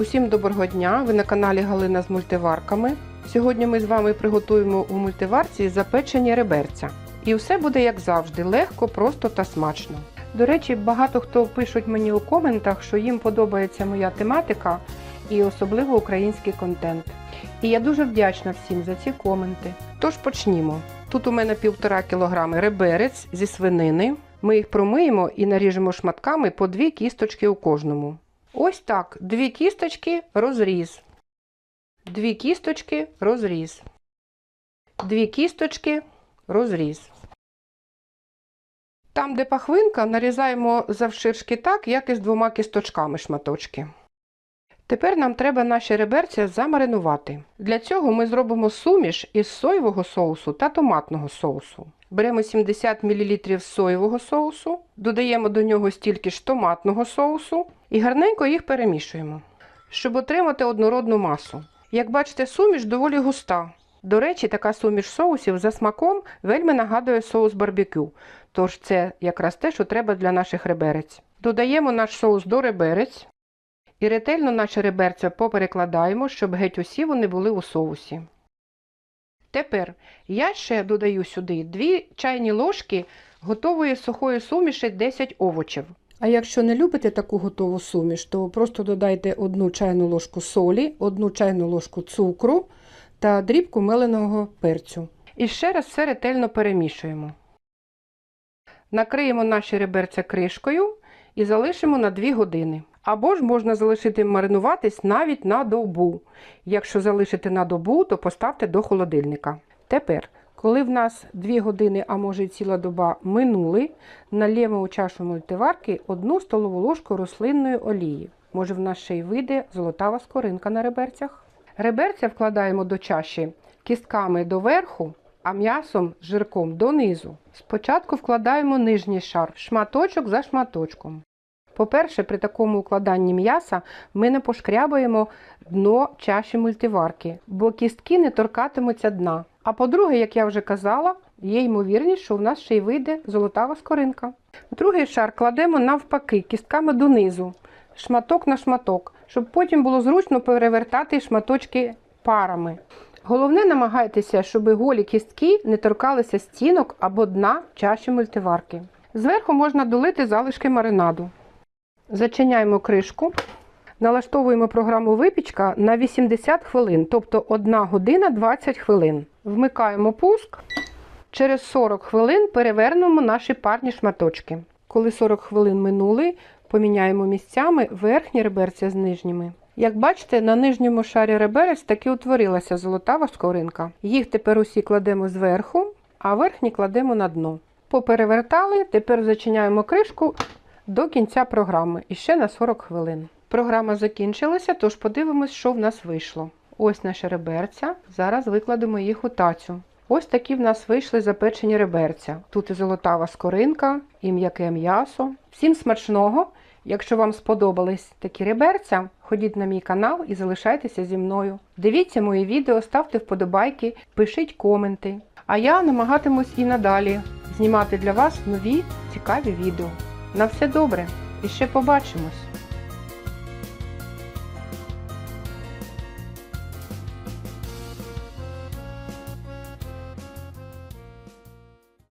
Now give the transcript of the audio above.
Усім доброго дня! Ви на каналі Галина з мультиварками. Сьогодні ми з вами приготуємо у мультиварці запечені реберця. І все буде як завжди, легко, просто та смачно. До речі, багато хто пишуть мені у коментах, що їм подобається моя тематика і особливо український контент. І я дуже вдячна всім за ці коменти. Тож почнімо. Тут у мене півтора кілограми реберець зі свинини. Ми їх промиємо і наріжемо шматками по дві кісточки у кожному. Ось так, дві кісточки розріз. Дві кісточки розріз. Дві кісточки розріз. Там, де пахвинка, нарізаємо завширшки так, як і з двома кісточками шматочки. Тепер нам треба наші реберця замаринувати. Для цього ми зробимо суміш із соєвого соусу та томатного соусу. Беремо 70 мл соєвого соусу, додаємо до нього стільки ж томатного соусу і гарненько їх перемішуємо, щоб отримати однородну масу. Як бачите, суміш доволі густа. До речі, така суміш соусів за смаком вельми нагадує соус барбекю, тож це якраз те, що треба для наших реберець. Додаємо наш соус до реберець і ретельно наші реберця поперекладаємо, щоб геть усі вони були у соусі. Тепер я ще додаю сюди 2 чайні ложки готової сухої суміші 10 овочів. А якщо не любите таку готову суміш, то просто додайте 1 чайну ложку солі, 1 чайну ложку цукру та дрібку меленого перцю. І ще раз все ретельно перемішуємо. Накриємо наші реберця кришкою і залишимо на 2 години. Або ж можна залишити маринуватись навіть на добу. Якщо залишити на добу, то поставте до холодильника. Тепер, коли в нас 2 години, а може й ціла доба минули, налємо у чашу мультиварки 1 столову ложку рослинної олії. Може, в нас ще й вийде золотава скоринка на реберцях. Реберця вкладаємо до чаші кістками доверху, а м'ясом з жирком донизу. Спочатку вкладаємо нижній шар, шматочок за шматочком. По-перше, при такому укладанні м'яса ми не пошкрябаємо дно чаші мультиварки, бо кістки не торкатимуться дна. А по-друге, як я вже казала, є ймовірність, що в нас ще й вийде золотава скоринка. Другий шар кладемо навпаки, кістками донизу, шматок на шматок, щоб потім було зручно перевертати шматочки парами. Головне, намагайтеся, щоб голі кістки не торкалися стінок або дна чаші мультиварки. Зверху можна долити залишки маринаду. Зачиняємо кришку, налаштовуємо програму випічка на 80 хвилин, тобто 1 година 20 хвилин. Вмикаємо пуск. Через 40 хвилин перевернемо наші парні шматочки. Коли 40 хвилин минули, поміняємо місцями верхні реберця з нижніми. Як бачите, на нижньому шарі реберець таки утворилася золотава скоринка. Їх тепер усі кладемо зверху, а верхні кладемо на дно. Поперевертали, тепер зачиняємо кришку до кінця програми і ще на 40 хвилин. Програма закінчилася, тож подивимось, що в нас вийшло. Ось наші реберця. Зараз викладемо їх у тацю. Ось такі в нас вийшли запечені реберця. Тут і золотава скоринка, і м'яке м'ясо. Всім смачного! Якщо вам сподобались такі реберця, ходіть на мій канал і залишайтеся зі мною. Дивіться мої відео, ставте вподобайки, пишіть коменти. А я намагатимусь і надалі знімати для вас нові цікаві відео. На все добре і ще побачимось!